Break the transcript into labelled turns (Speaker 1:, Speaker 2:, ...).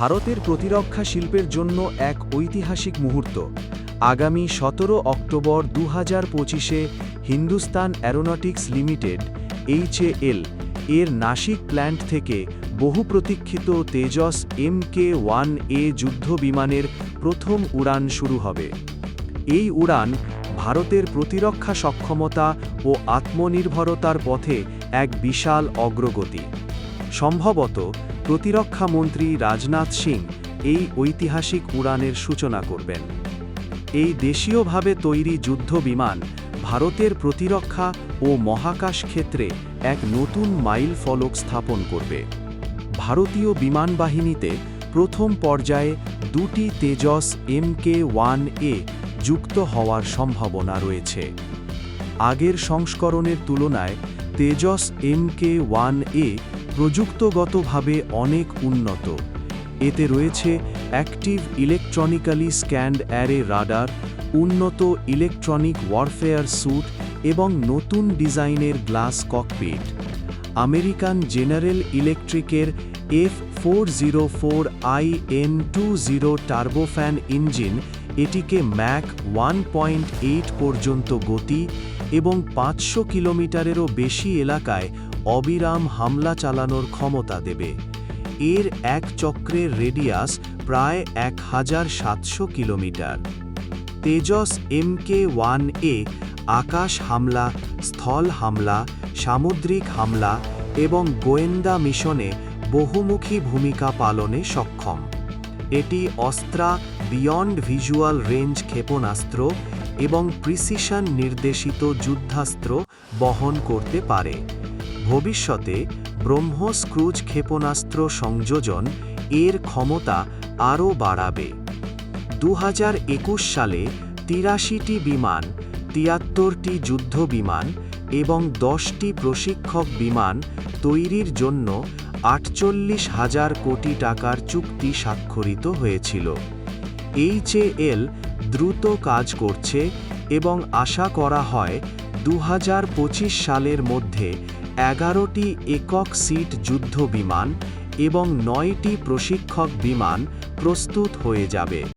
Speaker 1: ভারতের প্রতিরক্ষা শিল্পের জন্য এক ঐতিহাসিক মুহূর্ত। আগামী সতেরো অক্টোবর দু হাজার পঁচিশে হিন্দুস্তান অ্যারোনটিক্স লিমিটেড এইচএএল এর নাসিক প্ল্যান্ট থেকে বহু প্রতীক্ষিত Tejas M K one A যুদ্ধ বিমানের প্রথম উড়ান শুরু হবে। এই উড়ান ভারতের প্রতিরক্ষা সক্ষমতা ও আত্মনির্ভরতার পথে এক বিশাল অগ্রগতি। সম্ভবত প্রতিরক্ষা মন্ত্রী রাজনাথ সিং এই ঐতিহাসিক উড়ানের সূচনা করবেন। এই দেশীয়ভাবে তৈরি যুদ্ধ বিমান ভারতের প্রতিরক্ষা ও মহাকাশ ক্ষেত্রে এক নতুন মাইল ফলক স্থাপন করবে। ভারতীয় বিমান বাহিনীতে প্রথম পর্যায়ে দুটি Tejas M K one A যুক্ত হওয়ার সম্ভাবনা রয়েছে। আগের সংস্করণের তুলনায় Tejas M K one A প্রযুক্তগতভাবে অনেক উন্নত। এতে রয়েছে active electronically scanned array radar, উন্নত ইলেকট্রনিক ওয়ারফেয়ার স্যুট এবং নতুন ডিজাইনের গ্লাস ককপিট। আমেরিকান জেনারেল ইলেকট্রিকের F four zero four I N two zero turbofan engine, এটিকে ম্যাক ওয়ান পয়েন্ট এইট পর্যন্ত গতি এবং পাঁচশো কিলোমিটারেরও বেশি এলাকায় অবিরাম হামলা চালানোর ক্ষমতা দেবে। এর এক চক্রের রেডিয়াস প্রায় এক হাজার সাতশো kilometre. Tejas MK one A আকাশ হামলা, স্থল হামলা, সামুদ্রিক হামলা এবং গোয়েন্দা মিশনে বহুমুখী ভূমিকা পালনে সক্ষম। এটি অস্ত্রা, বিয়ন্ড ভিজুয়াল রেঞ্জ ক্ষেপণাস্ত্র এবং প্রিসিশন নির্দেশিত যুদ্ধাস্ত্র বহন করতে পারে। ভবিষ্যতে ব্রহ্মোস ক্রুজ ক্ষেপণাস্ত্র সংযোজন এর ক্ষমতা আরও বাড়াবে। দু হাজার একুশ সালে তিরাশিটি বিমান, তিয়াত্তরটি যুদ্ধ বিমান এবং দশটি প্রশিক্ষক বিমান তৈরির জন্য আটচল্লিশ হাজার কোটি টাকার চুক্তি স্বাক্ষরিত হয়েছিল। এইচএএল দ্রুত কাজ করছে এবং আশা করা হয় দু হাজার পঁচিশ সালের মধ্যে এগারোটি একক সিট যুদ্ধ বিমান এবং নয়টি প্রশিক্ষক বিমান প্রস্তুত হয়ে যাবে।